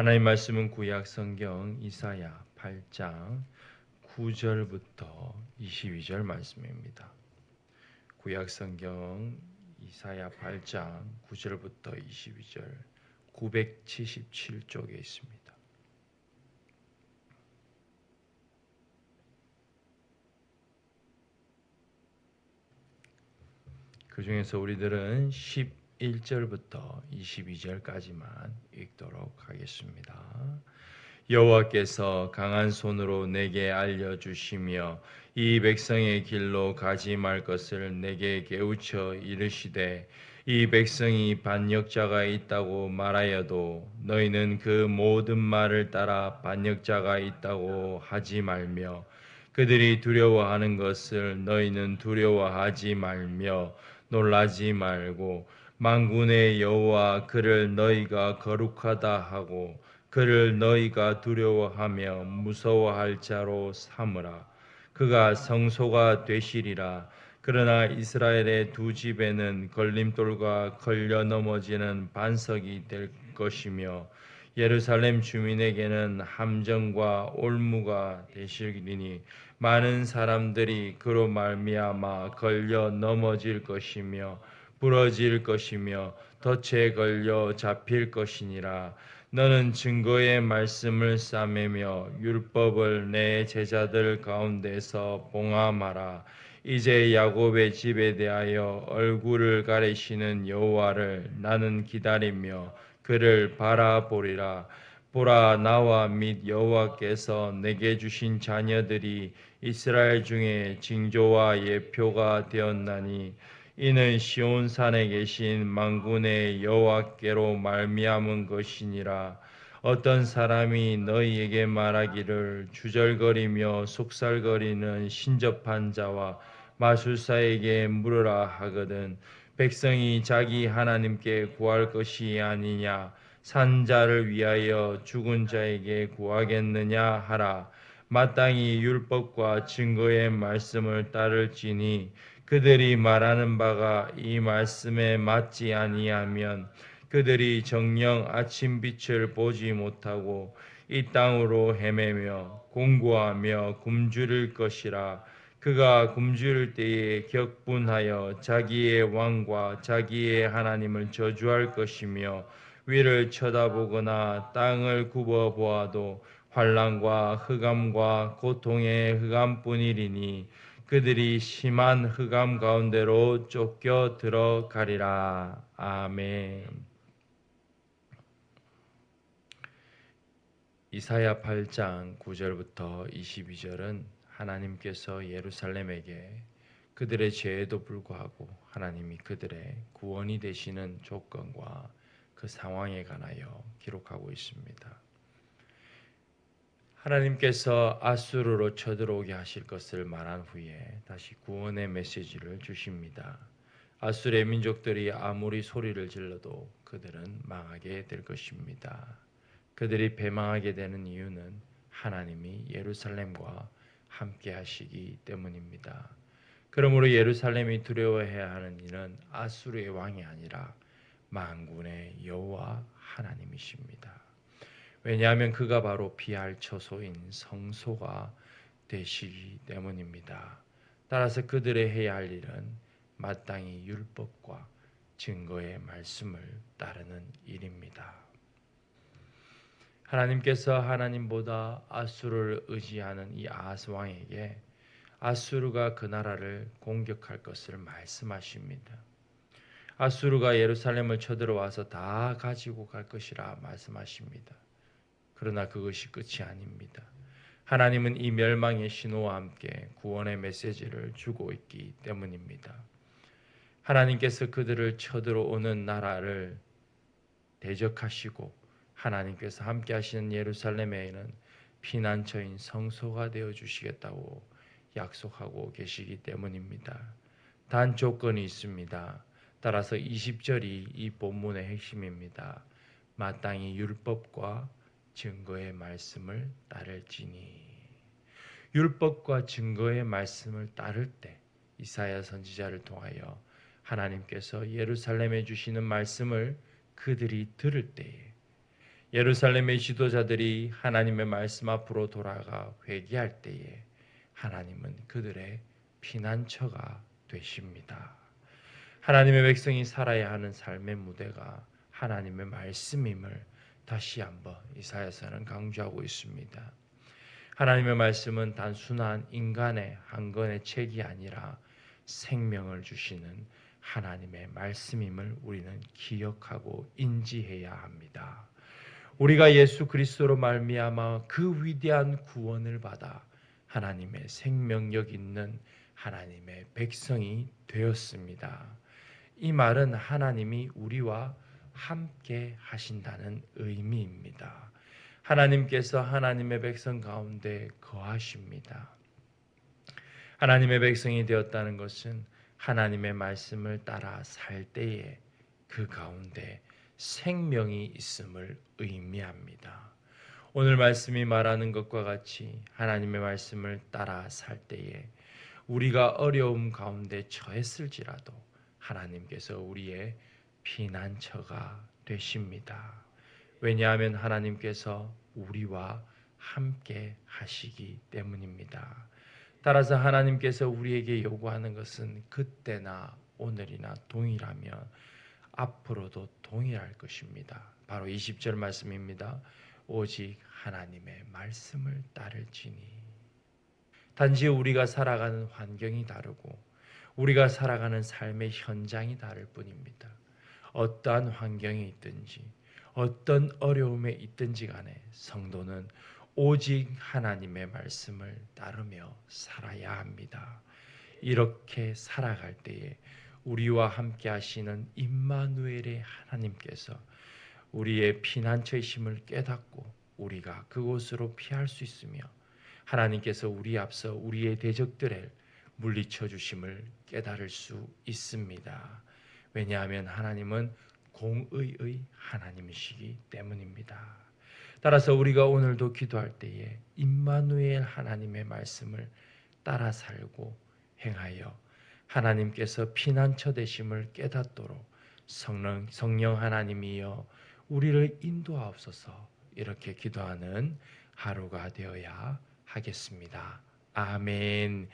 하나님 말씀은 구약 성경 이사야 8장 9절부터 22절 말씀입니다. 구약 성경 이사야 8장 9절부터 22절 977쪽에 있습니다. 그 중에서 우리들은 11절부터 22절까지만 읽도록 하겠습니다. 여호와께서 강한 손으로 내게 알려 주시며 이 백성의 길로 가지 말 것을 내게 깨우쳐 이르시되 이 백성이 반역자가 있다고 말하여도 너희는 그 모든 말을 따라 반역자가 있다고 하지 말며 그들이 두려워하는 것을 너희는 두려워하지 말며 놀라지 말고 만군의 여호와 그를 너희가 거룩하다 하고 그를 너희가 두려워하며 무서워할 자로 삼으라. 그가 성소가 되시리라. 그러나 이스라엘의 두 집에는 걸림돌과 걸려 넘어지는 반석이 될 것이며 예루살렘 주민에게는 함정과 올무가 되시리니 많은 사람들이 그로 말미암아 걸려 넘어질 것이며 부러질 것이며 덫에 걸려 잡힐 것이니라. 너는 증거의 말씀을 싸매며 율법을 내 제자들 가운데서 봉함하라. 이제 야곱의 집에 대하여 얼굴을 가리시는 여호와를 나는 기다리며 그를 바라보리라. 보라 나와 및 여호와께서 내게 주신 자녀들이 이스라엘 중에 징조와 예표가 되었나니 이는 시온 산에 계신 만군의 여호와께로 말미암은 것이니라. 어떤 사람이 너희에게 말하기를 주절거리며 속살거리는 신접한 자와 마술사에게 물으라 하거든. 백성이 자기 하나님께 구할 것이 아니냐. 산자를 위하여 죽은 자에게 구하겠느냐 하라 마땅히 율법과 증거의 말씀을 따를지니 그들이 말하는 바가 이 말씀에 맞지 아니하면 그들이 정령 아침 빛을 보지 못하고 이 땅으로 헤매며 공고하며 굶주릴 것이라. 그가 굶주릴 때에 격분하여 자기의 왕과 자기의 하나님을 저주할 것이며 위를 쳐다보거나 땅을 굽어 보아도 환란과 흑암과 고통의 흑암뿐이리니 그들이 심한 흑암 가운데로 쫓겨 들어가리라. 아멘. 이사야 8장 9절부터 22절은 하나님께서 예루살렘에게 그들의 죄에도 불구하고 하나님이 그들의 구원이 되시는 조건과 그 상황에 관하여 기록하고 있습니다. 하나님께서 아수르로 쳐들어오게 하실 것을 말한 후에 다시 구원의 메시지를 주십니다. 아수르의 민족들이 아무리 소리를 질러도 그들은 망하게 될 것입니다. 그들이 배망하게 되는 이유는 하나님이 예루살렘과 함께 하시기 때문입니다. 그러므로 예루살렘이 두려워해야 하는 이는 아수르의 왕이 아니라 만군의 여호와 하나님이십니다. 왜냐하면 그가 바로 피할 처소인 성소가 되시기 때문입니다. 따라서 그들의 해야 할 일은 마땅히 율법과 증거의 말씀을 따르는 일입니다. 하나님께서 하나님보다 아수르를 의지하는 이 아하스 왕에게 아수르가 그 나라를 공격할 것을 말씀하십니다. 아수르가 예루살렘을 쳐들어와서 다 가지고 갈 것이라 말씀하십니다. 그러나 그것이 끝이 아닙니다. 하나님은 이 멸망의 신호와 함께 구원의 메시지를 주고 있기 때문입니다. 하나님께서 그들을 쳐들어오는 나라를 대적하시고 하나님께서 함께 하시는 예루살렘에는 피난처인 성소가 되어 주시겠다고 약속하고 계시기 때문입니다. 단 조건이 있습니다. 따라서 20절이 이 본문의 핵심입니다. 마땅히 율법과 증거의 말씀을 따를지니 율법과 증거의 말씀을 따를 때 이사야 선지자를 통하여 하나님께서 예루살렘에 주시는 말씀을 그들이 들을 때에 예루살렘의 지도자들이 하나님의 말씀 앞으로 돌아가 회개할 때에 하나님은 그들의 피난처가 되십니다. 하나님의 백성이 살아야 하는 삶의 무대가 하나님의 말씀임을 다시 한번 이사야서는 강조하고 있습니다. 하나님의 말씀은 단순한 인간의 한 권의 책이 아니라 생명을 주시는 하나님의 말씀임을 우리는 기억하고 인지해야 합니다. 우리가 예수 그리스도로 말미암아 그 위대한 구원을 받아 하나님의 생명력 있는 하나님의 백성이 되었습니다. 이 말은 하나님이 우리와 함께 하신다는 의미입니다. 하나님께서 하나님의 백성 가운데 거하십니다. 하나님의 백성이 되었다는 것은 하나님의 말씀을 따라 살 때에 그 가운데 생명이 있음을 의미합니다. 오늘 말씀이 말하는 것과 같이 하나님의 말씀을 따라 살 때에 우리가 어려움 가운데 처했을지라도 하나님께서 우리의 피난처가 되십니다. 왜냐하면 하나님께서 우리와 함께 하시기 때문입니다. 따라서 하나님께서 우리에게 요구하는 것은 그때나 오늘이나 동일하며 앞으로도 동일할 것입니다. 바로 20절 말씀입니다. 오직 하나님의 말씀을 따를지니 단지 우리가 살아가는 환경이 다르고 우리가 살아가는 삶의 현장이 다를 뿐입니다. 어떠한 환경에 있든지 어떤 어려움에 있든지 간에 성도는 오직 하나님의 말씀을 따르며 살아야 합니다. 이렇게 살아갈 때에 우리와 함께 하시는 임마누엘의 하나님께서 우리의 피난처이심을 깨닫고 우리가 그곳으로 피할 수 있으며 하나님께서 우리 앞서 우리의 대적들을 물리쳐 주심을 깨달을 수 있습니다. 왜냐하면 하나님은 공의의 하나님이시기 때문입니다. 따라서 우리가 오늘도 기도할 때에 임마누엘 하나님의 말씀을 따라 살고 행하여 하나님께서 피난처 되심을 깨닫도록 성령, 성령 하나님이여 우리를 인도하옵소서 이렇게 기도하는 하루가 되어야 하겠습니다. 아멘.